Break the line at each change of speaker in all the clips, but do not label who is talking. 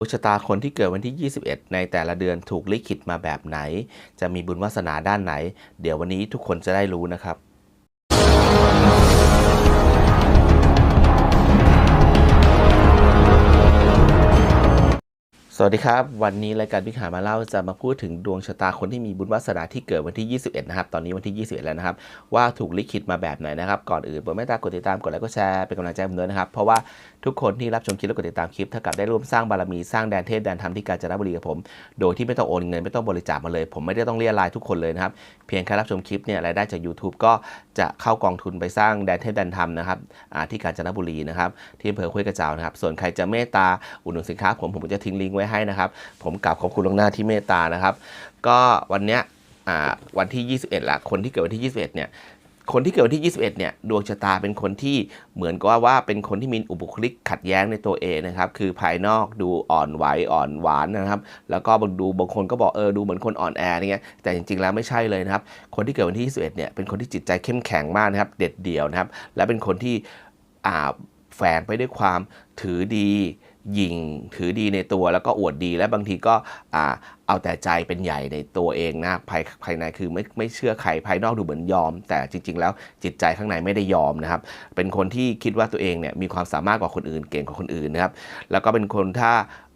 ดวงชะตาคนที่เกิดวันที่ 21 ในแต่ละเดือนถูกลิขิตมาแบบไหน จะมีบุญวาสนาด้านไหน เดี๋ยววันนี้ทุกคนจะได้รู้นะครับ สวัสดีครับ วันนี้รายการพิหามาเล่าจะมาพูดถึงดวงชะตาคนที่มีบุญวาสนาที่เกิดวันที่ 21 นะครับ ตอนนี้วันที่ 21 แล้วนะครับ ว่าถูกลิขิตมาแบบไหนนะครับ ก่อนอื่นโปรดเมตตากดติดตามกดไลค์กดแชร์เป็นกำลังใจผมด้วยนะครับ เพราะว่าทุกคนที่รับชมคลิปและกดติดตามคลิปเท่ากับได้ร่วมสร้างบารมีสร้างแดนเทพแดนธรรมที่กาญจนบุรีกับผม โดยที่ไม่ต้องโอนเงินไม่ต้องบริจาคมาเลย ผมไม่ได้ต้องเรียรายทุกคนเลยนะครับเพียงแค่รับชมคลิปเนี่ยรายได้จาก YouTube ก็จะเข้ากองทุนไปสร้างแดนเทพแดนธรรมนะครับที่กาญจนบุรีนะครับที่อำเภอห้วยกระเจ้านะครับส่วนใครจะเมตตาอุดหนุนสินค้าผมผมจะทิ้งลิงก์ไว้ให้นะครับ ผมกราบขอบคุณลวงหน้าที่เมตตานะครับ ก็วันเนี้ยวันที่ 21ละคนที่เกิดวันที่ 21เนี่ยคนที่เกิดวันที่ 21 เนี่ย ดวงชะตาเป็นคนที่เหมือนกับว่าเป็นคนที่มีอุปคลิกขัดแย้งในตัวเองนะครับ คือภายนอกดูอ่อนไหวอ่อนหวานนะครับ แล้วก็บางดูบางคนก็บอกเออดูเหมือนคนอ่อนแออย่างเงี้ย แต่จริงๆแล้วไม่ใช่เลยนะครับ คนที่เกิดวันที่ 21 เนี่ย เป็นคนที่จิตใจเข้มแข็งมากนะครับ เด็ดเดี่ยวนะครับ และเป็นคนที่แฝงไปด้วยความถือดี ยิ่งถือดีในตัวแล้วก็อวดดีและบางทีก็เอาแต่ใจเป็นใหญ่ในตัวเองนะภายภายในคือไม่ไม่เชื่อใครภายนอกดูเหมือนยอม แต่จริง ๆ แล้วจิตใจข้างในไม่ได้ยอมนะครับ เป็นคนที่คิดว่าตัวเองเนี่ยมีความสามารถกว่าคนอื่นเก่งกว่าคนอื่นนะครับ แล้วก็เป็นคนถ้า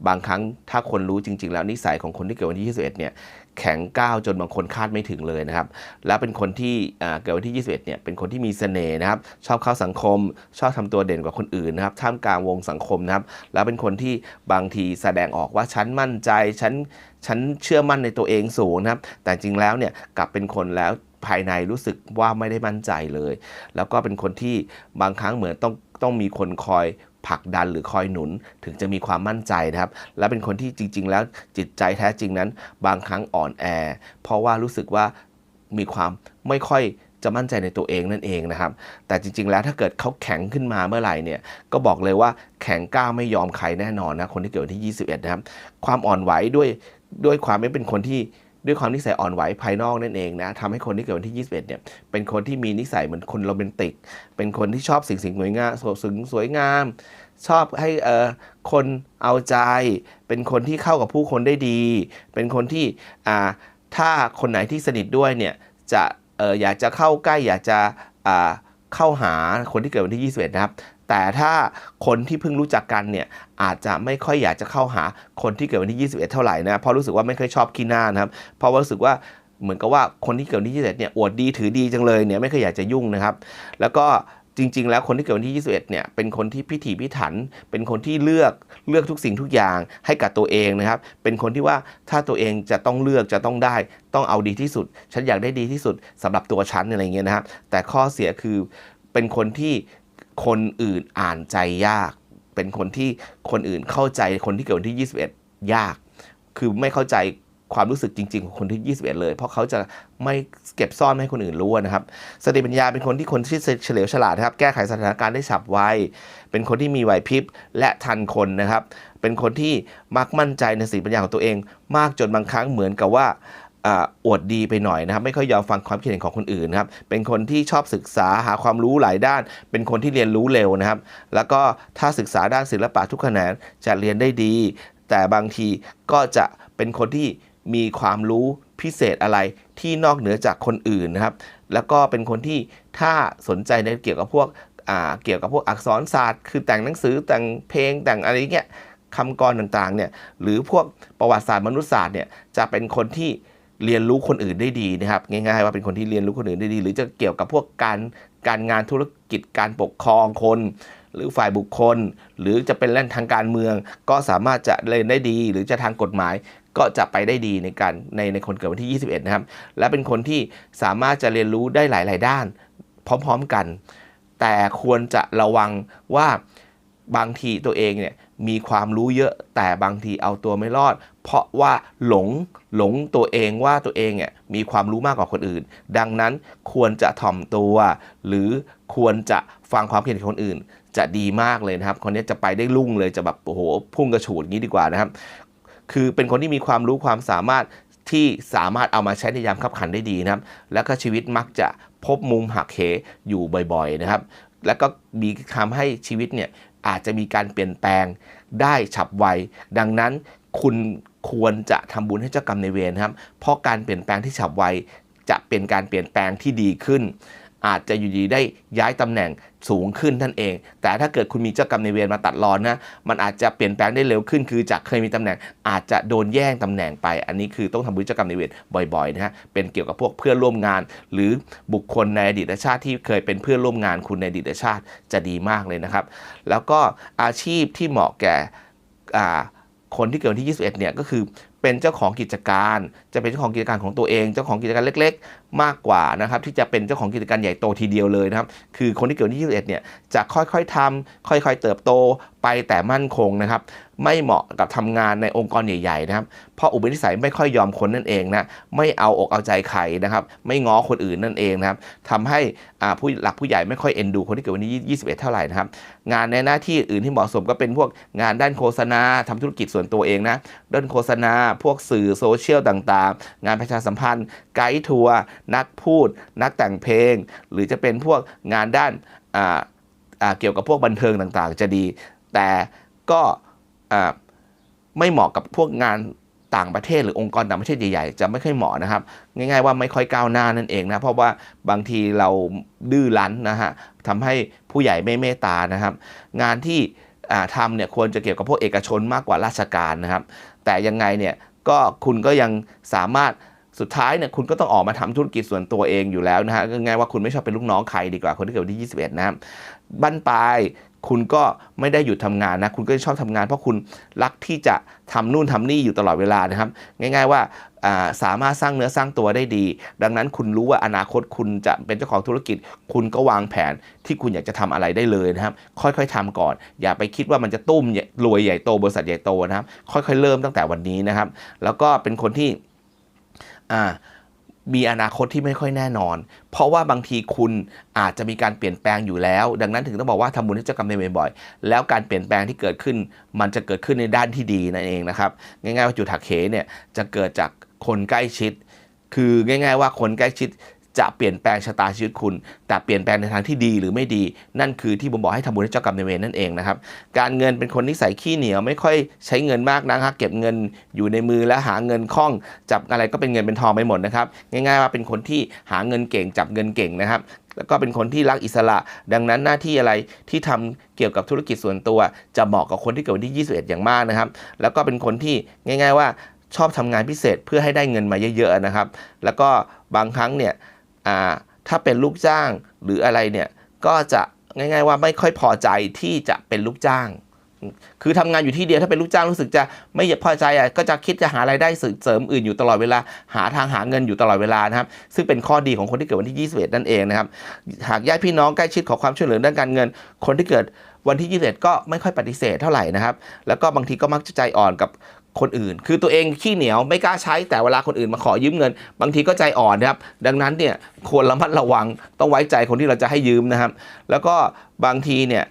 บางครั้งถ้าคนรู้จริง ๆ แล้วนิสัยของคนที่เกิดวันที่21เนี่ย แข็งก้าวจนบางคนคาดไม่ถึงเลยนะครับ แล้วเป็นคนที่เกิดวันที่ 21 เนี่ย เป็นคนที่มีเสน่ห์นะครับ ชอบเข้าสังคม ชอบทำตัวเด่นกว่าคนอื่นนะครับ ท่ามกลางวงสังคมนะครับ แล้วเป็นคนที่บางทีแสดงออกว่าฉันมั่นใจ ฉัน ฉันเชื่อมั่นในตัวเองสูงนะครับ แต่จริงแล้วเนี่ยกลับเป็นคนแล้วภายในรู้สึกว่าไม่ได้มั่นใจเลย แล้วก็เป็นคนที่บางครั้งเหมือนต้องต้องมีคนคอย ผลักดันหรือคอยหนุนถึงจะมีความมั่นใจนะครับ และเป็นคนที่จริง ๆ แล้วจิตใจแท้จริงนั้น บางครั้งอ่อนแอ เพราะว่ารู้สึกว่ามีความไม่ค่อยจะมั่นใจในตัวเองนั่นเองนะครับ แต่จริง ๆ แล้วถ้าเกิดเขาแข็งขึ้นมาเมื่อไหร่เนี่ย ก็บอกเลยว่าแข็งกล้าไม่ยอมใครแน่นอนนะ คนที่เกิดวันที่ 21 นะครับ ความอ่อนไหวด้วยด้วยความไม่เป็นคนที่ ด้วยความนิสัยอ่อนไหวภายนอกนั่นเองนะทำให้คนที่เกิดวันที่ 21 เนี่ย เป็นคนที่มีนิสัยเหมือนคนโรแมนติก เป็นคนที่ชอบสิ่งสิ่งสวยงามสวยสวยงาม ชอบให้เอ่อคนเอาใจ เป็นคนที่เข้ากับผู้คนได้ดี เป็นคนที่อ่าถ้าคนไหนที่สนิทด้วยเนี่ยจะเอออยากจะเข้าใกล้อยากจะอ่าเข้าหาคนที่เกิดวันที่ 21 นะครับ แต่ถ้าคนที่เพิ่งรู้จักกันเนี่ยอาจจะไม่ค่อยอยากจะเข้าหาคนที่เกิดวันที่ 21 เท่าไหร่นะเพราะรู้สึกว่าไม่ค่อยชอบขี้หน้านะครับเพราะว่ารู้สึกว่าเหมือนกับว่าคนที่เกิดวันที่21เนี่ยอวดดีถือดีจังเลยเนี่ยไม่เคยอยากจะยุ่งนะครับ แล้วก็จริง ๆ แล้วคนที่เกิดวันที่ 21 เนี่ย เป็นคนที่พิถีพิถัน เป็นคนที่เลือกเลือกทุกสิ่งทุกอย่างให้กับตัวเองนะครับ เป็นคนที่ว่าถ้าตัวเองจะต้องเลือกจะต้องได้ ต้องเอาดีที่สุด ฉันอยากได้ดีที่สุดสำหรับตัวฉันอะไรเงี้ยนะครับ แต่ข้อเสียคือเป็นคนที่ คนอื่นอ่านใจยาก เป็นคนที่คนอื่นเข้าใจคนที่เกิดวันที่ 21 ยาก คือไม่เข้าใจความรู้สึกจริง ๆ ของคนที่ 21 เลย เพราะเขาจะไม่เก็บซ่อนไม่ให้คนอื่นรู้นะครับ สติปัญญาเป็นคนที่คนที่เฉลียวฉลาดนะครับ แก้ไขสถานการณ์ได้ฉับไว เป็นคนที่มีไหวพริบและทันคนนะครับ เป็นคนที่มักมั่นใจในสติปัญญาของตัวเอง มากจนบางครั้งเหมือนกับว่า อวดดีไปหน่อยนะครับ ไม่ค่อยยอมฟังความคิดเห็นของคนอื่นนะครับ เป็นคนที่ชอบศึกษาหาความรู้หลายด้าน เป็นคนที่เรียนรู้เร็วนะครับ แล้วก็ถ้าศึกษาด้านศิลปะทุกแขนงจะเรียนได้ดี แต่บางทีก็จะเป็นคนที่มีความรู้พิเศษอะไรที่นอกเหนือจากคนอื่นนะครับ แล้วก็เป็นคนที่ถ้าสนใจในเกี่ยวกับพวกเกี่ยวกับพวกอักษรศาสตร์ คือแต่งหนังสือแต่งเพลงแต่งอะไรเงี้ยคำกรต่างๆเนี่ยหรือพวกประวัติศาสตร์มนุษยศาสตร์เนี่ยจะเป็นคนที่ เรียนรู้คนอื่นได้ดีนะครับ ง่ายๆ ว่าเป็นคนที่เรียนรู้คนอื่นได้ดี หรือจะเกี่ยวกับพวกการการงานธุรกิจการปกครองคน หรือฝ่ายบุคคล หรือจะเป็นเล่นทางการเมือง ก็สามารถจะเรียนได้ดี หรือจะทางกฎหมายก็จะไปได้ดีในการในในคนเกิดวันที่ 21 นะครับ และเป็นคนที่สามารถจะเรียนรู้ได้หลาย ๆ ด้าน พร้อม ๆ กัน แต่ควรจะระวังว่าบางทีตัวเองเนี่ยมีความรู้เยอะแต่บางทีเอาตัวไม่รอด เพราะว่าหลงหลงตัวเองว่าตัวเองเนี่ยมีความรู้มากกว่าคนอื่น ดังนั้นควรจะถ่อมตัว หรือควรจะฟังความคิดเห็นของคนอื่น จะดีมากเลยนะครับ คนนี้จะไปได้รุ่งเลยจะแบบโอ้โหพุ่งกระฉูดอย่างนี้ดีกว่านะครับ คือเป็นคนที่มีความรู้ความสามารถที่สามารถเอามาใช้ในยามขับขันได้ดีนะครับ แล้วก็ชีวิตมักจะพบมุมหักเหอยู่บ่อย ๆ นะครับ แล้วก็มีทำให้ชีวิตเนี่ย อาจจะมีการเปลี่ยนแปลงได้ฉับไว ดังนั้นคุณควรจะทำบุญให้เจ้ากรรมในเวรนะครับ เพราะการเปลี่ยนแปลงที่ฉับไวจะเป็นการเปลี่ยนแปลงที่ดีขึ้น อาจจะอยู่ดีได้ย้ายตำแหน่งสูงขึ้นท่านเอง แต่ถ้าเกิดคุณมีเจ้ากรรมในเวรมาตัดรอนนะมันอาจจะเปลี่ยนแปลงได้เร็วขึ้น คือจากเคยมีตำแหน่ง อาจจะโดนแย่งตำแหน่งไป อันนี้คือต้องทำบุญเจ้ากรรมในเวรบ่อยๆนะฮะเป็นเกี่ยวกับพวกเพื่อนร่วมงาน หรือบุคคลในอดีตชาติที่เคยเป็นเพื่อนร่วมงานคุณในอดีตชาติจะดีมากเลยนะครับ แล้วก็อาชีพที่เหมาะแก่คนที่เกิดวันที่ 21 เนี่ยก็คือเป็นเจ้าของกิจการ จะเป็นเจ้าของกิจการของตัวเอง เจ้าของกิจการเล็กๆ มากกว่านะครับที่จะเป็นเจ้าของกิจการใหญ่โตทีเดียวเลยนะครับคือคนที่เกิดวันที่21เนี่ยจะค่อยๆทำค่อยๆเติบโตไปแต่มั่นคงนะครับไม่เหมาะกับทำงานในองค์กรใหญ่ๆนะครับเพราะอุปนิสัยไม่ค่อยยอมคนนั่นเองนะไม่เอาอกเอาใจใครนะครับไม่ง้อคนอื่นนั่นเองนะครับทำให้ผู้หลักผู้ใหญ่ไม่ค่อยเอ็นดูคนที่เกิดวันที่21 เท่าไหร่นะครับงานในหน้าที่อื่นที่เหมาะสมก็เป็นพวกงานด้านโฆษณาทำธุรกิจส่วนตัวเองนะด้านโฆษณา พวกสื่อโซเชียลต่างๆ งานประชาสัมพันธ์ไกด์ทัวร์นักพูด นักแต่งเพลง หรือจะเป็นพวกงานด้านเกี่ยวกับพวกบันเทิงต่างๆ จะดี แต่ก็ไม่เหมาะกับพวกงานต่างประเทศหรือองค์กรต่างประเทศใหญ่ๆ จะไม่ค่อยเหมาะนะครับ ง่ายๆว่าไม่ค่อยก้าวหน้านั่นเองนะ เพราะว่าบางทีเราดื้อรั้นนะฮะทำให้ผู้ใหญ่ไม่เมตตานะครับ งานที่ทำเนี่ยควรจะเกี่ยวกับพวกเอกชนมากกว่าราชการนะครับ แต่ยังไงเนี่ยก็คุณก็ยังสามารถ สุดท้ายเนี่ยคุณก็ต้องออกมาทำธุรกิจส่วนตัวเองอยู่แล้วนะฮะก็ง่ายว่าคุณไม่ชอบเป็นลูกน้องใครดีกว่าคนที่เกิดวันที่ 21 นะบบั้นปลายคุณก็ไม่ได้หยุดทำงานนะ คุณก็ชอบทำงานเพราะคุณรักที่จะทำนู่นทำนี่อยู่ตลอดเวลานะครับ ง่าย ๆว่าสามารถสร้างเนื้อสร้างตัวได้ดี ดังนั้นคุณรู้ว่าอนาคตคุณจะเป็นเจ้าของธุรกิจ คุณก็วางแผนที่คุณอยากจะทำอะไรได้เลยนะครับ ค่อยๆทำก่อน อย่าไปคิดว่ามันจะตุ้มรวยใหญ่โตบริษัทใหญ่โตนะครับ ค่อยๆเริ่มตั้งแต่วันนี้นะครับ แล้วก็เป็นคนที่ อ่ามีอนาคตที่ไม่ค่อยแน่นอน เพราะว่าบางทีคุณอาจจะมีการเปลี่ยนแปลงอยู่แล้ว ดังนั้นถึงต้องบอกว่าทำบุญให้เจ้ากรรมนายเวรบ่อย แล้วการเปลี่ยนแปลงที่เกิดขึ้น มันจะเกิดขึ้นในด้านที่ดีนั่นเองนะครับ ง่ายๆว่าจุดหักเหเนี่ยจะเกิดจากคนใกล้ชิด คือง่าย ๆ ว่าคนใกล้ชิด จะเปลี่ยนแปลงชะตาชีวิตคุณ แต่เปลี่ยนแปลงในทางที่ดีหรือไม่ดี นั่นคือที่ผมบอกให้ทำบุญให้เจ้ากรรมนายเวรนั่นเองนะครับ การเงินเป็นคนนิสัยขี้เหนียวไม่ค่อยใช้เงินมากนะครับเก็บเงินอยู่ในมือและหาเงินคล่องจับอะไรก็เป็นเงินเป็นทองไปหมดนะครับ ง่าย ๆ ว่าเป็นคนที่หาเงินเก่งจับเงินเก่งนะครับแล้วก็เป็นคนที่รักอิสระ ดังนั้นหน้าที่อะไรที่ทำเกี่ยวกับธุรกิจส่วนตัว จะเหมาะกับคนที่เกิดวันที่ 21 อย่างมากนะครับ แล้วก็เป็นคนที่ง่าย ๆ ว่าชอบทำงานพิเศษเพื่อให้ได้เงินมาเยอะ ๆ นะครับ แล้วก็บางครั้งเนี่ย ถ้าเป็นลูกจ้างหรืออะไรเนี่ยก็จะง่าย ๆ ว่าไม่ค่อยพอใจที่จะเป็นลูกจ้าง คือทำงานอยู่ที่เดียวถ้าเป็นลูกจ้างรู้สึกจะไม่พอใจอะก็จะคิดจะหารายได้เสริมอื่นอยู่ตลอดเวลา หาทางหาเงินอยู่ตลอดเวลานะครับ ซึ่งเป็นข้อดีของคนที่เกิดวันที่ 21 นั่นเองนะครับ หากญาติพี่น้องใกล้ชิดขอความช่วยเหลือด้านการเงิน คนที่เกิดวันที่ 21 ก็ไม่ค่อยปฏิเสธเท่าไหร่นะครับ แล้วก็บางทีก็มักจะใจอ่อนกับคนอื่น คือตัวเองขี้เหนียวไม่กล้าใช้แต่เวลาคนอื่นมาขอยืมเงิน บางทีก็ใจอ่อนนะครับ ดังนั้นเนี่ยควรระมัดระวังต้องไว้ใจคนที่เราจะให้ยืมนะครับ แล้วก็บางทีเนี่ย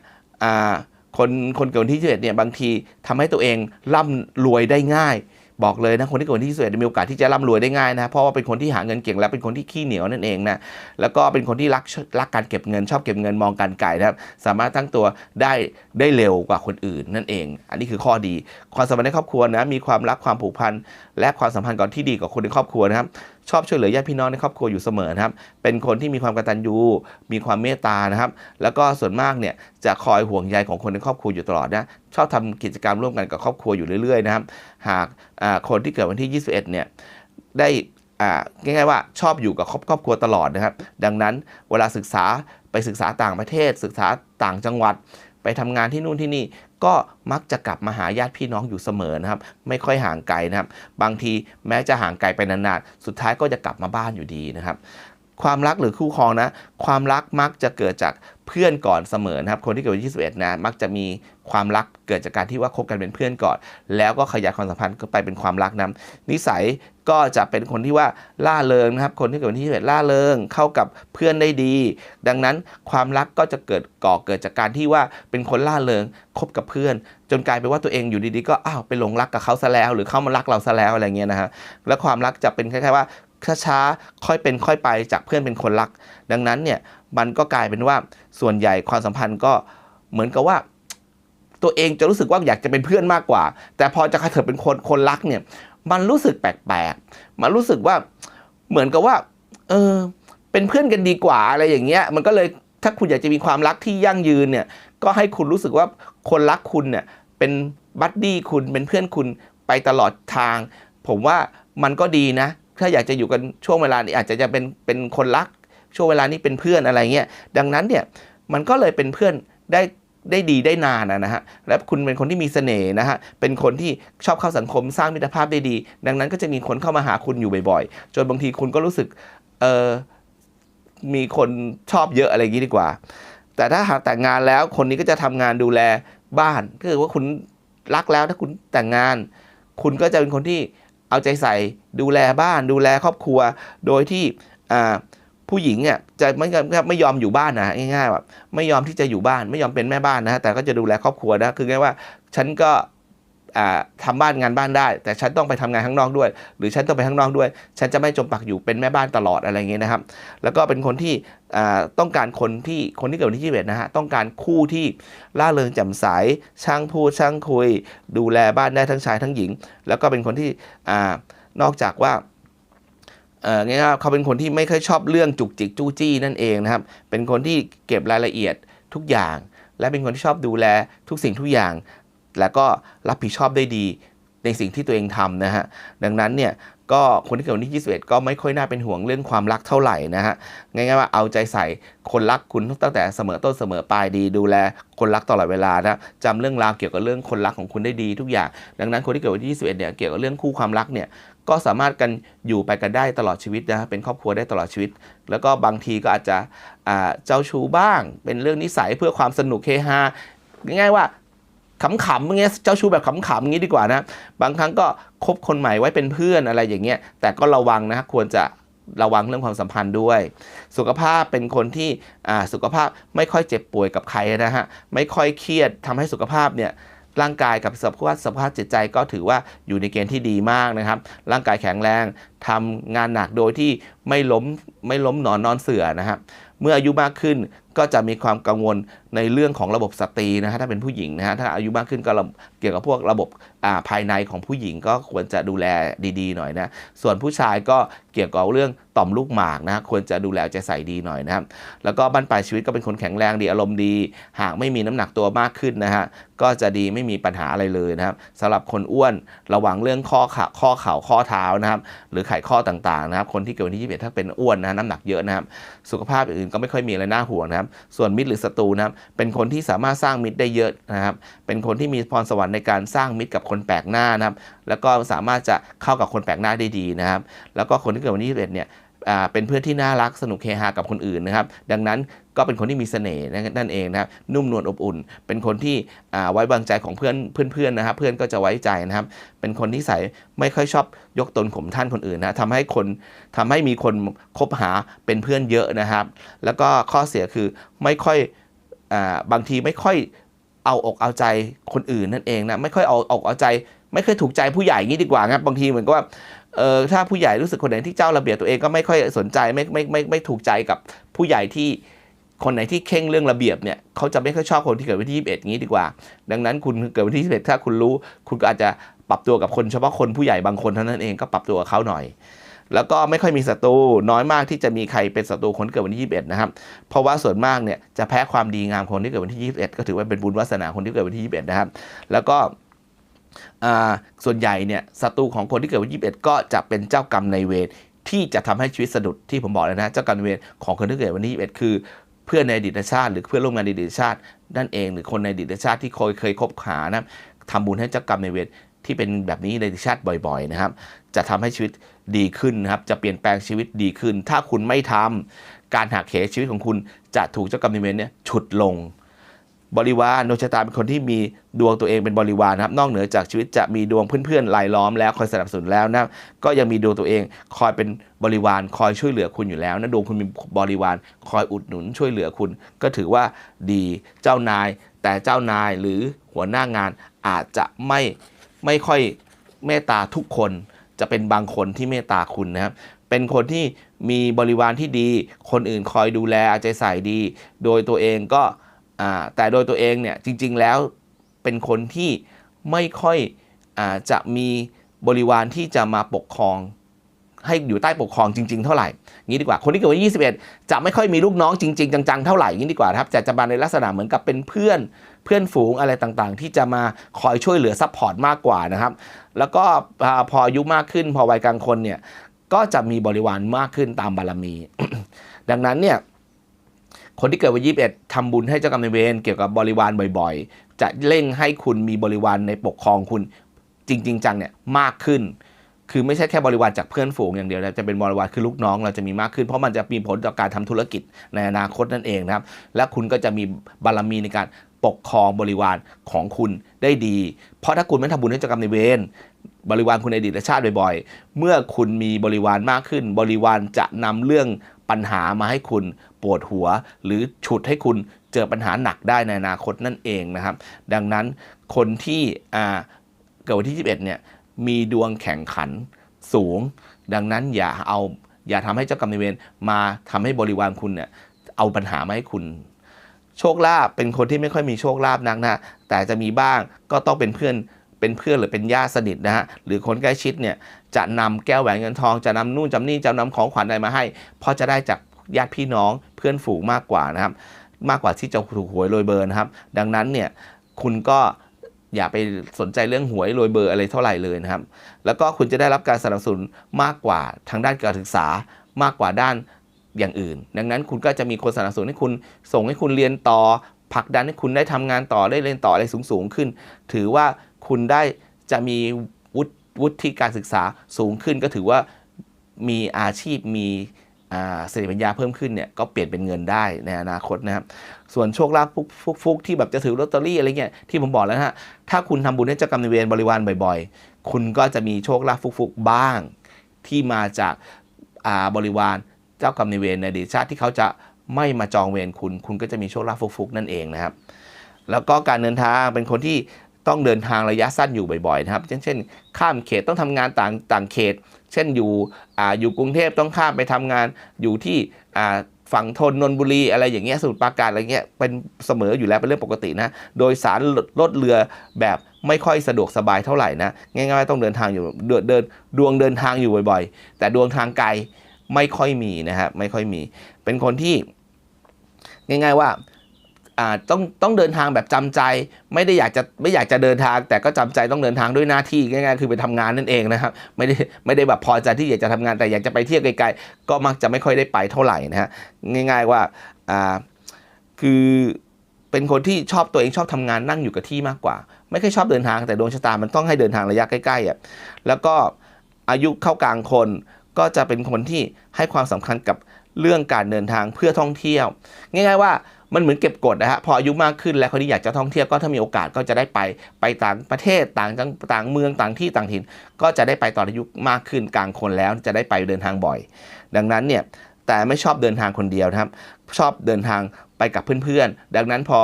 อ่า คนคนเกิดวันที่21เนี่ยบางทีทำให้ตัวเองร่ำรวยได้ง่าย บอกเลยนะคนที่เกิดวันที่21มีโอกาสที่จะร่ำรวยได้ง่ายนะเพราะว่าเป็นคนที่หาเงินเก่งและเป็นคนที่ขี้เหนียวนั่นเองนะแล้วก็เป็นคนที่รักรักการเก็บเงินชอบเก็บเงินมองการไกลนะครับสามารถตั้งตัวได้ได้เร็วกว่าคนอื่นนั่นเอง อันนี้คือข้อดีความสัมพันธ์ในครอบครัวนะมีความรักความผูกพันและความสัมพันธ์ก่อนที่ดีกับคนในครอบครัวนะครับ ชอบช่วยเหลือญาติพี่น้องในครอบครัวอยู่เสมอนะครับ เป็นคนที่มีความกตัญญู มีความเมตตานะครับ แล้วก็ส่วนมากเนี่ยจะคอยห่วงใยของคนในครอบครัวอยู่ตลอดนะ ชอบทำกิจกรรมร่วมกันกับครอบครัวอยู่เรื่อยๆนะครับ หากคนที่เกิดวันที่ 21 เนี่ยได้ง่ายๆว่าชอบอยู่กับครอบครอบครัวตลอดนะครับ ดังนั้นเวลาศึกษาไปศึกษาต่างประเทศ ศึกษาต่างจังหวัด ไปทำงานที่นู่นที่นี่ ก็มักจะกลับมาหาญาติพี่น้องอยู่เสมอนะครับ ไม่ค่อยห่างไกลนะครับ บางทีแม้จะห่างไกลไปนานๆ สุดท้ายก็จะกลับมาบ้านอยู่ดีนะครับ ความรักหรือคู่ครองนะ ความรักมักจะเกิดจากเพื่อนก่อนเสมอนะครับ คนที่เกิดวันที่21นะมักจะมีความรักเกิดจากการที่ว่าคบกันเป็นเพื่อนก่อน แล้วก็ขยายความสัมพันธ์ก็ไปเป็นความรักนะนิสัยก็จะเป็นคนที่ว่าล่าเริงนะครับ คนที่เกิดวันที่21ล่าเริงเข้ากับเพื่อนได้ดี ดังนั้นความรักก็จะเกิดก่อเกิดจากการที่ว่าเป็นคนล่าเริงคบกับเพื่อน จนกลายเป็นว่าตัวเองอยู่ดีๆก็อ้าวไปหลงรักกับเขาซะแล้ว หรือเข้ามารักเราซะแล้วอะไรเงี้ยนะฮะแล้วความรักจะเป็นคล้ายๆว่า ช้าๆ ค่อยเป็นค่อยไปจากเพื่อนเป็นคนรัก ดังนั้นเนี่ยมันก็กลายเป็นว่าส่วนใหญ่ความสัมพันธ์ก็เหมือนกับว่า ตัวเองจะรู้สึกว่าอยากจะเป็นเพื่อนมากกว่า แต่พอจะกระเถิบเป็นคนคนรักเนี่ยมันรู้สึกแปลกๆ มันรู้สึกว่าเหมือนกับว่าเออเป็นเพื่อนกันดีกว่าอะไรอย่างเงี้ยมันก็เลยถ้าคุณอยากจะมีความรักที่ยั่งยืนเนี่ยก็ให้คุณรู้สึกว่าคนรักคุณเนี่ยเป็นบัดดี้คุณเป็นเพื่อนคุณไปตลอดทาง ผมว่ามันก็ดีนะ ถ้าอยากจะอยู่กันช่วงเวลานี้อาจจะจะเป็นเป็นคนรัก ช่วงเวลานี้เป็นเพื่อนอะไรเงี้ยดังนั้นเนี่ยมันก็เลยเป็นเพื่อนได้ได้ดีได้นานนะฮะ และคุณเป็นคนที่มีเสน่ห์นะฮะ เป็นคนที่ชอบเข้าสังคมสร้างมิตรภาพได้ดี ดังนั้นก็จะมีคนเข้ามาหาคุณอยู่บ่อยๆ จนบางทีคุณก็รู้สึกเออมีคนชอบเยอะอะไรอย่างนี้ดีกว่า แต่ถ้าหากแต่งงานแล้วคนนี้ก็จะทำงานดูแลบ้านก็คือว่าคุณรักแล้วถ้าคุณแต่งงาน คุณก็จะเป็นคนที่ เอาใจใส่ดูแลบ้านดูแลครอบครัว โดยที่ผู้หญิงเนี่ยจะไม่ไม่ยอมอยู่บ้านนะง่ายๆแบบไม่ยอมที่จะอยู่บ้านไม่ยอมเป็นแม่บ้านนะแต่ก็จะดูแลครอบครัวนะคือง่ายว่าฉันก็ อ่าทำบ้านงานบ้านได้ แต่ฉันต้องไปทำงานข้างนอกด้วย หรือฉันต้องไปข้างนอกด้วย ฉันจะไม่จมปักอยู่เป็นแม่บ้านตลอดอะไรเงี้ยนะครับ แล้วก็เป็นคนที่ต้องการคนที่คนที่เกิดวันที่21นะฮะต้องการคู่ที่ล่าเริงแจ่มใสช่างพูดช่างคุย ดูแลบ้านได้ทั้งชายทั้งหญิง แล้วก็เป็นคนที่อนอกจากว่าเออง่ายๆเขาเป็นคนที่ไม่ค่อยชอบเรื่องจุกจิกจู้จี้นั่นเองนะครับ เป็นคนที่เก็บรายละเอียดทุกอย่าง และเป็นคนที่ชอบดูแลทุกสิ่งทุกอย่าง แล้วก็รับผิดชอบได้ดีในสิ่งที่ตัวเองทำนะฮะ ดังนั้นเนี่ยก็คนที่เกิดวันที่21 ก็ไม่ค่อยน่าเป็นห่วงเรื่องความรักเท่าไหร่นะฮะ ง่ายๆว่าเอาใจใส่คนรักคุณตั้งแต่เสมอต้นเสมอปลายดี ดูแลคนรักตลอดเวลานะจำเรื่องราวเกี่ยวกับเรื่องคนรักของคุณได้ดีทุกอย่าง ดังนั้นคนที่เกิดวันที่21 เนี่ยเกี่ยวกับเรื่องคู่ความรักเนี่ยก็สามารถกันอยู่ไปกันได้ตลอดชีวิตนะฮะเป็นครอบครัวได้ตลอดชีวิต แล้วก็บางทีก็อาจจะเจ้าชู้บ้าง เป็นเรื่องนิสัยเพื่อความสนุกเฮฮาง่ายๆว่า ขำๆอย่างเงี้ยเจ้าชู้แบบขำๆอย่างงี้ดีกว่านะบางครั้งก็คบคนใหม่ไว้เป็นเพื่อนอะไรอย่างเงี้ยแต่ก็ระวังนะควรจะระวังเรื่องความสัมพันธ์ด้วย สุขภาพเป็นคนที่อ่าสุขภาพไม่ค่อยเจ็บป่วยกับใครนะฮะไม่ค่อยเครียดทำให้สุขภาพเนี่ยร่างกายกับสภาพสภาพจิตใจก็ถือว่าอยู่ในเกณฑ์ที่ดีมากนะครับ ร่างกายแข็งแรงทำงานหนักโดยที่ไม่ล้มไม่ล้มนอนนอนเสือนะครับเมื่ออายุมากขึ้นก็จะมีความกังวลในเรื่องของระบบสตรีนะฮะถ้าเป็นผู้หญิงนะฮะถ้าอายุมากขึ้นก็เกี่ยวกับพวกระบบอ่าภายในของผู้หญิงก็ควรจะดูแลดีๆหน่อยนะส่วนผู้ชายก็เกี่ยวกับเรื่องต่อมลูกหมากนะควรจะดูแลเอาใจใส่ดีหน่อยนะครับแล้วก็บ้านปลายชีวิตก็เป็นคนแข็งแรงดีอารมณ์ดี หากไม่มีน้ำหนักตัวมากขึ้นนะฮะก็จะดีไม่มีปัญหาอะไรเลยนะครับสำหรับคนอ้วนระวังเรื่องข้อขาข้อเข่าข้อเท้านะครับหรือไขข้อต่างๆนะครับคนที่เกิดวันที่ 21 ถ้าเป็นอ้วนนะน้ำหนักเยอะนะครับสุขภาพอื่นก็ไม่ค่อยมีอะไรน่าห่วงนะครับส่วนมิตรหรือศัตรูนะครับเป็นคนที่สามารถสร้างมิตรได้เยอะนะครับ เป็นคนที่มีพรสวรรค์ในการสร้างมิตรกับคนแปลกหน้านะครับ แล้วก็สามารถจะเข้ากับคนแปลกหน้าได้ดีนะครับ แล้วก็คนที่เกิดวันที่21เนี่ย เป็นเพื่อนที่น่ารักสนุกเฮฮากับคนอื่นนะครับ ดังนั้นก็เป็นคนที่มีเสน่ห์นั่นเองนะครับนุ่มนวลอบอุ่น เป็นคนที่ไว้วางใจของเพื่อนเพื่อนๆนะครับ เพื่อนก็จะไว้ใจนะครับ เป็นคนที่ใส่ไม่ค่อยชอบยกตนข่มท่านคนอื่นนะทำให้คนทำให้มีคนคบหาเป็นเพื่อนเยอะนะครับ แล้วก็ข้อเสียคือไม่ค่อยอบางทีไม่ค่อยเอาอกเอาใจคนอื่นนั่นเองนะไม่ค่อยเอาอกเอาใจ ไม่เคอยถูกใจผู้ใหญ่งี้ดีกว่าครับบางทีเหมือนกับว่า เออถ้าผู้ใหญ่รู้สึกคนไหนที่เจ้าระเบียบตัวเองก็ไม่ค่อยสนใจไม่ไม่ไม่ไม่ถูกใจกับผู้ใหญ่ที่คนไหนที่เข่งเรื่องระเบียบเนี่ยเขาจะไม่ค่อยชอบคนที่เกิดวันที่ 21 งี้ดีกว่า ดังนั้นคุณเกิดวันที่ 21 ถ้าคุณรู้ คุณก็อาจจะปรับตัวกับคนเฉพาะคนผู้ใหญ่บางคนเท่านั้นเองก็ปรับตัวกับเขาหน่อย แล้วก็ไม่ค่อยมีศัตรูน้อยมากที่จะมีใครเป็นศัตรูคนเกิดวันที่ 21 นะครับ เพราะว่าส่วนมากเนี่ยจะแพ้ความดีงามคนที่เกิดวันที่ 21 ก็ถือว่าเป็นบุญวาสนาคนที่เกิดวันที่ 21 นะครับ แล้วก็ ส่วนใหญ่เนี่ยศัตรูของคนที่เกิดวันที่21 ก็จะเป็นเจ้ากรรมในเวรที่จะทำให้ชีวิตสะดุดที่ผมบอกเลยนะเจ้ากรรมนเวรของคนที่เกิดวันที่21 คือ เพื่อนในอดีตชาติ หรือเพื่อนร่วมงานในอดีตชาตินั่นเอง หรือคนในอดีตชาติที่เคยเคยคบหานะทำบุญให้เจ้ากรรมในเวรที่เป็นแบบนี้ในอดีตชาติบ่อยๆนะครับ จะทำให้ชีวิตดีขึ้นนะครับ จะเปลี่ยนแปลงชีวิตดีขึ้น ถ้าคุณไม่ทำการหักเหชีวิตของคุณจะถูกเจ้ากรรมนายเวรเนี่ยฉุดลง บริวารดวงชะตาเป็นคนที่มีดวงตัวเองเป็นบริวารนะครับนอกเหนือจากชีวิตจะมีดวงเพื่อนๆรายล้อมแล้วคอยสนับสนุนแล้วนะก็ยังมีดวงตัวเองคอยเป็นบริวารคอยช่วยเหลือคุณอยู่แล้วนะดวงคุณมีบริวารคอยอุดหนุนช่วยเหลือคุณ ก็ถือว่าดีเจ้านาย แต่เจ้านายหรือหัวหน้างานอาจจะไม่ไม่ค่อยเมตตาทุกคนจะเป็นบางคนที่เมตตาคุณนะครับเป็นคนที่มีบริวารที่ดี คนอื่นคอยดูแลเอาใจใส่ดี โดยตัวเองก็ แต่โดยตัวเองเนี่ยจริง ๆ แล้วเป็นคนที่ไม่ค่อยอจะมีบริวารที่จะมาปกครอง ให้อยู่ใต้ปกครองจริง ๆ เท่าไหร่งี้ดีกว่า คนที่เกิดวันที่21 จะไม่ค่อยมีลูกน้องจริง ๆ จัง ๆ เท่าไหร่งี้ดีกว่าครับแต่จะมาในลักษณะเหมือนกับเป็นเพื่อนเพื่อนฝูงอะไรต่างๆ ที่จะมาคอยช่วยเหลือซัพพอร์ตมากกว่านะครับ แล้วก็พออายุมากขึ้น พอวัยกลางคนเนี่ยก็จะมีบริวารมากขึ้นตามบารมี ดังนั้นเนี่ย คนที่เกิดวันยี่สิบเอ็ดทำบุญให้เจ้ากรรมนายเวรเกี่ยวกับบริวารบ่อยๆ จะเร่งให้คุณมีบริวารในปกครองคุณจริง ๆ จังเนี่ยมากขึ้น คือไม่ใช่แค่บริวารจากเพื่อนฝูงอย่างเดียวนะจะเป็นบริวารคือลูกน้องเราจะมีมากขึ้น เพราะมันจะมีผลต่อการทำธุรกิจในอนาคตนั่นเองนะครับ และคุณก็จะมีบารมีในการปกครองบริวารของคุณได้ดี เพราะถ้าคุณไม่ทำบุญให้เจ้ากรรมนายเวรบริวารคุณในอดีตชาติบ่อยๆ เมื่อคุณมีบริวารมากขึ้น บริวารจะนำเรื่องปัญหามาให้คุณ ปวดหัว หรือฉุดให้คุณเจอปัญหาหนักได้ในอนาคตนั่นเองนะครับ ดังนั้นคนที่เกิดวันที่21เนี่ยมีดวงแข่งขันสูง ดังนั้นอย่าเอาอย่าทำให้เจ้ากรรมนายเวรมาทำให้บริวารคุณเนี่ยเอาปัญหามาให้คุณโชคลาภเป็นคนที่ไม่ค่อยมีโชคลาภนักนะแต่จะมีบ้างก็ต้องเป็นเพื่อนเป็นเพื่อนหรือเป็นญาติสนิทนะฮะหรือคนใกล้ชิดเนี่ยจะนำแก้วแหวนเงินทองจะนำนู่นจำนี่จะนำของขวัญอะไรมาให้เพราะจะได้จาก ญาติพี่น้องเพื่อนฝูงมากกว่านะครับ มากกว่าที่จะถูกหวยโรยเบอร์นะครับ ดังนั้นเนี่ยคุณก็อย่าไปสนใจเรื่องหวยโรยเบอร์อะไรเท่าไหร่เลยนะครับ แล้วก็คุณจะได้รับการสนับสนุนมากกว่าทางด้านการศึกษามากกว่าด้านอย่างอื่น ดังนั้นคุณก็จะมีคนสนับสนุนให้คุณส่งให้คุณเรียนต่อผลักดันให้คุณได้ทำงานต่อได้เรียนต่ออะไรสูงๆขึ้น ถือว่าคุณได้จะมีวุฒิการศึกษาสูงขึ้น ก็ถือว่ามีอาชีพมี สติปัญญาเพิ่มขึ้นเนี่ยก็เปลี่ยนเป็นเงินได้ในอนาคตนะครับส่วนโชคลาภฟุกฟุกที่แบบจะถือลอตเตอรี่อะไรเงี้ยที่ผมบอกแล้วฮะถ้าคุณทำบุญให้เจ้ากรรมนายเวรบริวารบ่อยๆ คุณก็จะมีโชคลาภฟุกฟุกบ้าง ที่มาจากอ่าบริวารเจ้ากรรมนายเวรในอดีตชาติที่เขาจะไม่มาจองเวรคุณ คุณก็จะมีโชคลาภฟุกฟุกนั่นเองนะครับ แล้วก็การเดินทางเป็นคนที่ต้องเดินทางระยะสั้นอยู่บ่อยๆนะครับเช่นเช่นข้ามเขตต้องทำงานต่างต่างเขต เช่นอยู่อ่าอยู่กรุงเทพต้องข้ามไปทำงานอยู่ที่อ่าฝั่งทนนนบุรีอะไรอย่างเงี้ยสมุทรปราการอะไรเงี้ยเป็นเสมออยู่แล้วเป็นเรื่องปกตินะ โดยสารรถเรือแบบไม่ค่อยสะดวกสบายเท่าไหร่นะง่ายๆต้องเดินทางอยู่เดินเดินดวงเดินทางอยู่บ่อยๆ แต่ดวงทางไกลไม่ค่อยมีนะครับไม่ค่อยมี เป็นคนที่ ง่าย ๆว่า ต้องต้องเดินทางแบบจำใจ ไม่ได้อยากจะไม่อยากจะเดินทาง แต่ก็จำใจต้องเดินทางด้วยหน้าที่ง่ายๆคือไปทำงานนั่นเองนะครับไม่ได้ไม่ได้แบบพอใจที่อยากจะทำงานแต่อยากจะไปเที่ยวไกลๆก็มักจะไม่ค่อยได้ไปเท่าไหร่นะฮะง่าย ๆว่าอ่าคือเป็นคนที่ชอบตัวเองชอบทำงานนั่งอยู่กับที่มากกว่า ไม่ค่อยชอบเดินทางแต่ดวงชะตามันต้องให้เดินทางระยะใกล้ๆอะแล้วก็อายุเข้ากลางคนก็จะเป็นคนที่ให้ความสำคัญกับเรื่องการเดินทางเพื่อท่องเที่ยว ง่าย ๆว่า มันเหมือนเก็บกดนะฮะพออายุมากขึ้นแล้วคนที่อยากจะท่องเที่ยวก็ถ้ามีโอกาสก็จะได้ไปไปต่างประเทศต่างจังต่างเมืองต่างที่ต่างถิ่น ก็จะได้ไปตอนอายุมากขึ้นกลางคนแล้วจะได้ไปเดินทางบ่อย ดังนั้นเนี่ยแต่ไม่ชอบเดินทางคนเดียวนะครับ ชอบเดินทางไปกับเพื่อนๆ ดังนั้นพอ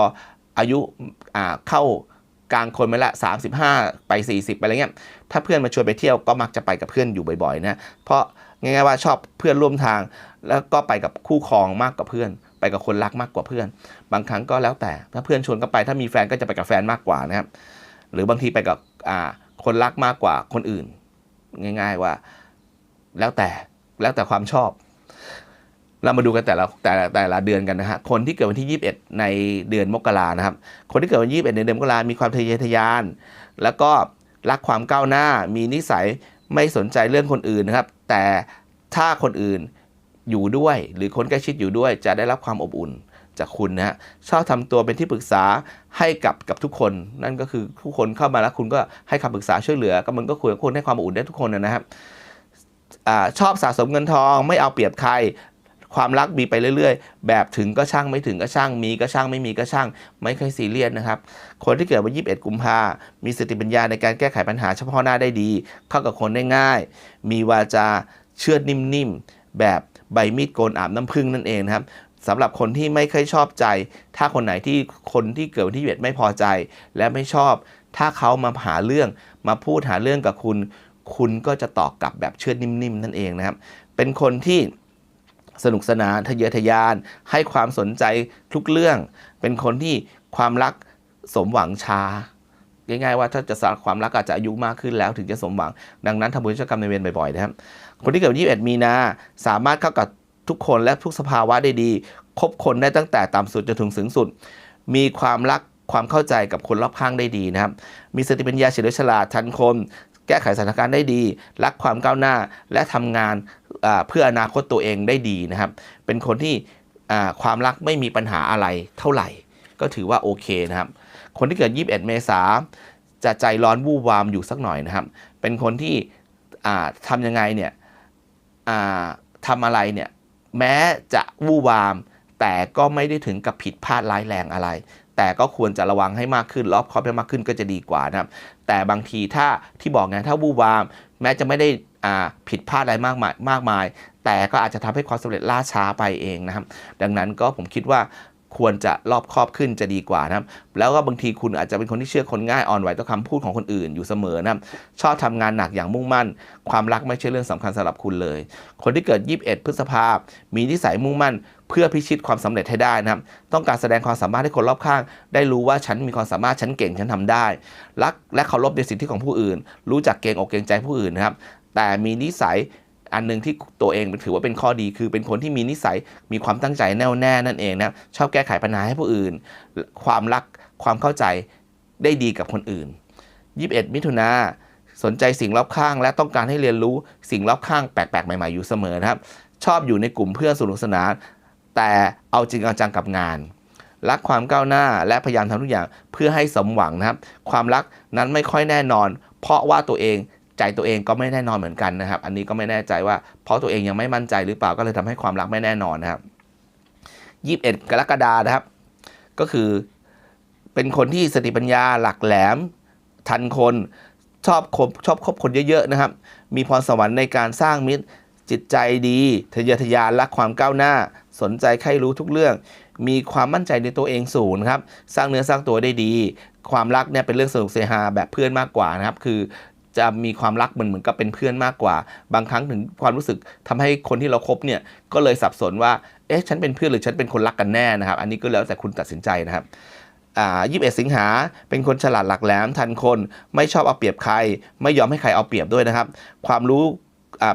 อายุเข้ากลางคนไปละ 35 ไป 40 ไปอะไรเงี้ยถ้าเพื่อนมาชวนไปเที่ยวก็มักจะไปกับเพื่อนอยู่บ่อยๆนะเพราะง่ายๆว่าชอบเพื่อนร่วมทางแล้วก็ไปกับคู่ครองมากกว่าเพื่อน ไปกับคนรักมากกว่าเพื่อน บางครั้งก็แล้วแต่ถ้าเพื่อนชวนก็ไป ถ้ามีแฟนก็จะไปกับแฟนมากกว่านะครับ หรือบางทีไปกับคนรักมากกว่าคนอื่น ง่าย ๆว่า แล้วแต่แล้วแต่ความชอบ เรามาดูกันแต่ละแต่ละแต่ละเดือนกันนะฮะคนที่เกิดวันที่ 21 ในเดือนมกรานะครับ คนที่เกิดวันที่21ในเดือนมกรามีความทะเยอทะยาน แล้วก็รักความก้าวหน้า มีนิสัยไม่สนใจเรื่องคนอื่นนะครับ แต่ถ้าคนอื่น อยู่ด้วย หรือคนใกล้ชิดอยู่ด้วย จะได้รับความอบอุ่นจากคุณนะฮะชอบทำตัวเป็นที่ปรึกษาให้กับกับทุกคน นั่นก็คือทุกคนเข้ามาแล้วคุณก็ให้คำปรึกษาช่วยเหลือก็มันก็คุยกับคุณให้ความอบอุ่นได้ทุกคนนะครับอชอบสะสมเงินทองไม่เอาเปรียบใคร ความรักมีไปเรื่อย ๆ แบบถึงก็ช่างไม่ถึงก็ช่าง มีก็ช่างไม่มีก็ช่าง ไม่เคยซีเรียสนะครับ คนที่เกิดวัน21 กุมภามีสติปัญญาในการแก้ไขปัญหาเฉพาะหน้าได้ดี เข้ากับคนได้ง่าย มีวาจาเชื่อนิ่มๆแบบ ใบมีดโกนอาบน้ำผึ้งนั่นเองนะครับสำหรับคนที่ไม่เคยชอบใจ ถ้าคนไหนที่คนที่เกิดวันที่21ไม่พอใจ และไม่ชอบ ถ้าเขามาหาเรื่องมาพูดหาเรื่องกับคุณ คุณก็จะตอบกลับแบบเชื่อดนิ่มๆนั่นเองนะครับ เป็นคนที่สนุกสนานทะเยอทะยาน ให้ความสนใจทุกเรื่อง เป็นคนที่ความรักสมหวังช้าง่ายๆว่าถ้าจะสารความรักอาจจะอายุมากขึ้นแล้วถึงจะสมหวัง ดังนั้นทำบุญเจ้ากรรมในเวรบ่อยๆนะครับ คนที่เกิดวันที่21 มีนา สามารถเข้ากับทุกคนและทุกสภาวะได้ดี คบคนได้ตั้งแต่ต่ำสุดจนถึงสูงสุด มีความรักความเข้าใจกับคนรอบข้างได้ดีนะครับ มีสติปัญญาเฉลียวฉลาดทันคนแก้ไขสถานการณ์ได้ดี รักความก้าวหน้าและทำงานเพื่ออนาคตตัวเองได้ดีนะครับ เป็นคนที่ความรักไม่มีปัญหาอะไรเท่าไหร่ ก็ถือว่าโอเคนะครับ คนที่เกิด 21 เมษาจะใจร้อนวู่วามอยู่สักหน่อยนะครับ เป็นคนที่ทำยังไงเนี่ย ทำอะไรเนี่ยแม้จะวู่วาม แต่ก็ไม่ได้ถึงกับผิดพลาดร้ายแรงอะไร แต่ก็ควรจะระวังให้มากขึ้นรอบคอบให้มากขึ้นก็จะดีกว่านะครับแต่บางทีถ้าที่บอกไงถ้าวู่วาม แม้จะไม่ได้อ่าผิดพลาดอะไรมากมายมากมาย แต่ก็อาจจะทำให้ความสำเร็จล่าช้าไปเองนะครับ ดังนั้นก็ผมคิดว่า ควรจะรอบคอบขึ้นจะดีกว่านะครับ แล้วก็บางทีคุณอาจจะเป็นคนที่เชื่อคนง่ายอ่อนไหวต่อคำพูดของคนอื่นอยู่เสมอนะครับชอบทำงานหนักอย่างมุ่งมั่น ความรักไม่ใช่เรื่องสำคัญสำหรับคุณเลย คนที่เกิด 21 พฤษภาคมมีนิสัยมุ่งมั่น เพื่อพิชิตความสำเร็จให้ได้นะครับ ต้องการแสดงความสามารถให้คนรอบข้าง ได้รู้ว่าฉันมีความสามารถฉันเก่งฉันทำได้ รักและเคารพในสิทธิของผู้อื่น รู้จักเกรงอกเกรงใจผู้อื่นนะครับ แต่มีนิสัย อันหนึงที่ตัวเองถือว่าเป็นข้อดีคือเป็นคนที่มีนิสัยมีความตั้งใจแน่วแน่นั่นเองนะชอบแก้ไขปัญหาให้ผู้อื่น ความรักความเข้าใจได้ดีกับคนอื่น 21 มิถุนาสนใจสิ่งรอบข้าง และต้องการให้เรียนรู้สิ่งรอบข้างแปลกๆใหม่ๆอยู่เสมอนะครับ ชอบอยู่ในกลุ่มเพื่อนสนุกสนานแต่เอาจริงเอาจังกับงาน รักความก้าวหน้าและพยายามทำทุกอย่างเพื่อให้สมหวังนะครับ ความรักนั้นไม่ค่อยแน่นอน เพราะว่าตัวเอง ใจตัวเองก็ไม่แน่นอนเหมือนกันนะครับ อันนี้ก็ไม่แน่ใจว่า เพราะตัวเองยังไม่มั่นใจหรือเปล่าก็เลยทำให้ความรักไม่แน่นอนนะครับ 21 กรกฎานะครับ ก็คือเป็นคนที่สติปัญญาหลักแหลม ทันคนชอบคบชอบคบคนเยอะๆนะครับ มีพรสวรรค์ในการสร้างมิตรจิตใจดีทะเยอทะยานรักความก้าวหน้า สนใจใครรู้ทุกเรื่อง มีความมั่นใจในตัวเองสูงครับ สร้างเนื้อสร้างตัวได้ดี ความรักเนี่ยเป็นเรื่องสนุกเสฮาแบบเพื่อนมากกว่านะครับ คือ จะมีความรักเหมือนเหมือนกับเป็นเพื่อนมากกว่า บางครั้งถึงความรู้สึกทำให้คนที่เราคบเนี่ยก็เลยสับสนว่าเอ๊ะฉันเป็นเพื่อนหรือฉันเป็นคนรักกันแน่นะครับ อันนี้ก็แล้วแต่คุณตัดสินใจนะครับอ่า21สิงหาเป็นคนฉลาดหลักแหลมทันคนไม่ชอบเอาเปรียบใคร ไม่ยอมให้ใครเอาเปรียบด้วยนะครับ ความรู้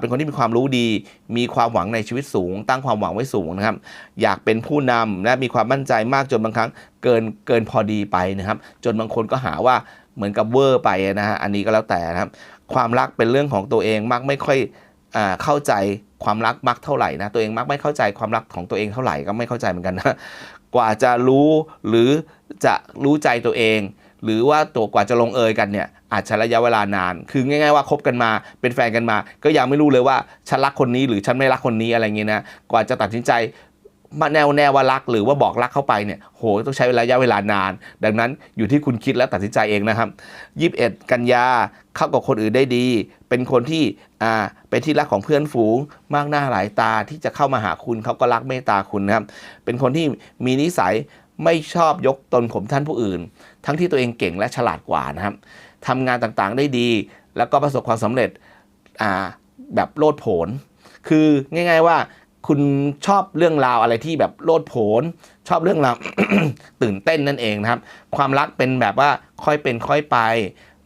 เป็นคนที่มีความรู้ดี มีความหวังในชีวิตสูง ตั้งความหวังไว้สูงนะครับ อยากเป็นผู้นำและมีความมั่นใจมากจนบางครั้งเกินเกินพอดีไปนะครับ จนบางคนก็หาว่า เหมือนกับเวอร์ไปนะฮะอันนี้ก็แล้วแต่นะครับ ความรักเป็นเรื่องของตัวเองมักไม่ค่อยอเข้าใจความรักมักเท่าไหร่นะตัวเองมักไม่เข้าใจความรักของตัวเองเท่าไหร่ก็ไม่เข้าใจเหมือนกันนะกว่าจะรู้หรือจะรู้ใจตัวเอง หรือว่าตัวกว่าจะลงเอยกันเนี่ยอาจใช้ระยะเวลานาน คือง่ายๆว่าคบกันมา เป็นแฟนกันมา ก็ยังไม่รู้เลยว่าฉันรักคนนี้หรือฉันไม่รักคนนี้อะไรเงี้ยนะกว่าจะตัดสินใจ แนวแน่ว่ารักหรือว่าบอกรักเข้าไปเนี่ยโหต้องใช้ระยะเวลานาน ดังนั้นอยู่ที่คุณคิดและตัดสินใจเองนะครับ 21 กันยาเข้ากับคนอื่นได้ดี เป็นคนที่อ่าเป็นที่รักของเพื่อนฝูง มากหน้าหลายตาที่จะเข้ามาหาคุณเขาก็รักเมตตาคุณนะครับ เป็นคนที่มีนิสัยไม่ชอบยกตนข่มท่านผู้อื่น ทั้งที่ตัวเองเก่งและฉลาดกว่านะครับทำงานต่างๆได้ดี แล้วก็ประสบความสำเร็จอ่าแบบโลดโผน คือง่าย ๆว่า คุณชอบเรื่องราวอะไรที่แบบโลดโผน ชอบเรื่องราวตื่นเต้นนั่นเองนะครับ ความรักเป็นแบบว่าค่อยเป็นค่อยไป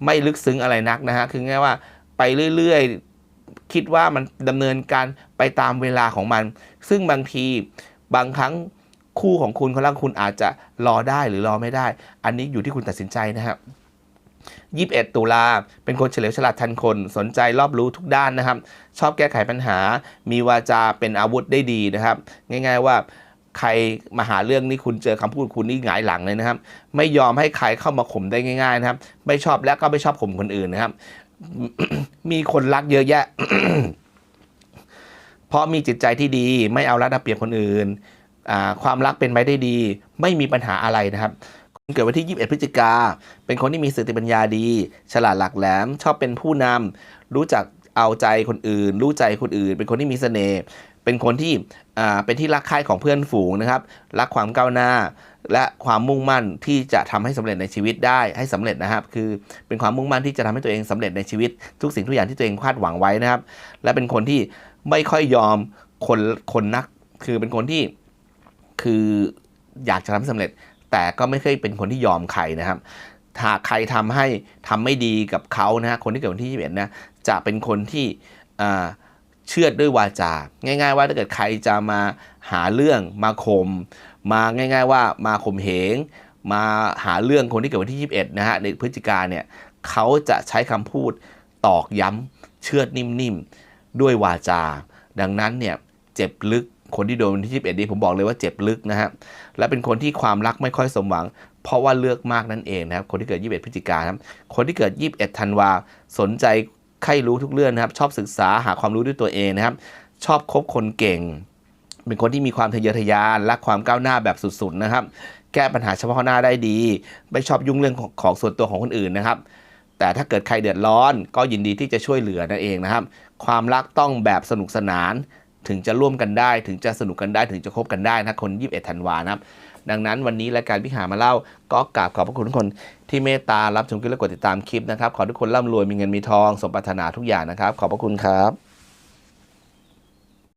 ไม่ลึกซึ้งอะไรนักนะฮะคือง่ายว่าไปเรื่อยๆ คิดว่ามันดำเนินการไปตามเวลาของมัน ซึ่งบางทีบางครั้งคู่ของคุณคนรักคุณอาจจะรอได้หรือรอไม่ได้ อันนี้อยู่ที่คุณตัดสินใจนะครับ 21 ตุลา เป็นคนเฉลียวฉลาดทันคน สนใจรอบรู้ทุกด้านนะครับ ชอบแก้ไขปัญหา มีวาจาเป็นอาวุธได้ดีนะครับ ง่าย ๆ ว่าใครมาหาเรื่องนี่คุณเจอคำพูดคุณนี่หงายหลังเลยนะครับ ไม่ยอมให้ใครเข้ามาข่มได้ง่าย ๆ นะครับ ไม่ชอบและก็ไม่ชอบข่มคนอื่นนะครับ มีคนรักเยอะแยะ เพราะมีจิตใจที่ดี ไม่เอารัดเอาเปรียบคนอื่น ความรักเป็นไปได้ดี ไม่มีปัญหาอะไรนะครับ เกิดวันที่ 21 พฤศจิกา เป็นคนที่มีสติปัญญาดี ฉลาดหลักแหลม ชอบเป็นผู้นำรู้จักเอาใจคนอื่น รู้ใจคนอื่น เป็นคนที่มีเสน่ห์ เป็นคนที่อ่าเป็นที่รักใคร่ของเพื่อนฝูงนะครับ รักความก้าวหน้า และความมุ่งมั่นที่จะทำให้สำเร็จในชีวิตได้ ให้สำเร็จนะครับ คือเป็นความมุ่งมั่นที่จะทำให้ตัวเองสำเร็จในชีวิต ทุกสิ่งทุกอย่างที่ตัวเองคาดหวังไว้นะครับ และเป็นคนที่ไม่ค่อยยอมคนคนนัก คือเป็นคนที่คืออยากจะทำให้สำเร็จ แต่ก็ไม่เคยเป็นคนที่ยอมใครนะครับหากใครทำให้ทำไม่ดีกับเขานะฮะคนที่เกิดวันที่21นะจะเป็นคนที่เชื่อดด้วยวาจา ง่าย ๆ ว่าถ้าเกิดใครจะมาหาเรื่องมาข่มมาง่าย ๆ ว่ามาข่มเหง มาหาเรื่องคนที่เกิดวันที่ 21 นะฮะในพฤศจิกาเนี่ยเขาจะใช้คำพูดตอกย้ำเชื่อดนิ่มๆ ด้วยวาจา ดังนั้นเนี่ยเจ็บลึก คนที่โดนวันที่21นี้ผมบอกเลยว่าเจ็บลึกนะฮะและเป็นคนที่ความรักไม่ค่อยสมหวัง เพราะว่าเลือกมากนั่นเองนะครับคนที่เกิด 21พฤศจิกายนครับคนที่เกิด 21ธันวาสนใจใครรู้ทุกเรื่องนะครับ ชอบศึกษาหาความรู้ด้วยตัวเองนะครับ ชอบคบคนเก่ง เป็นคนที่มีความทะเยอทะยานรักความก้าวหน้าแบบสุดๆนะครับ แก้ปัญหาเฉพาะหน้าได้ดี ไม่ชอบยุ่งเรื่องของของส่วนตัวของคนอื่นนะครับ แต่ถ้าเกิดใครเดือดร้อนก็ยินดีที่จะช่วยเหลือนั่นเองนะครับ ความรักต้องแบบสนุกสนาน ถึงจะร่วมกันได้ ถึงจะสนุกกันได้ ถึงจะคบกันได้นะคน 21 ธันวานะครับ ดังนั้นวันนี้รายการพิหามาเล่า ก็กราบขอบพระคุณทุกคนที่เมตตารับชมคลิปและกดติดตามคลิปนะครับ ขอทุกคนร่ำรวยมีเงินมีทองสมปรารถนาทุกอย่างนะครับ ขอบพระคุณครับ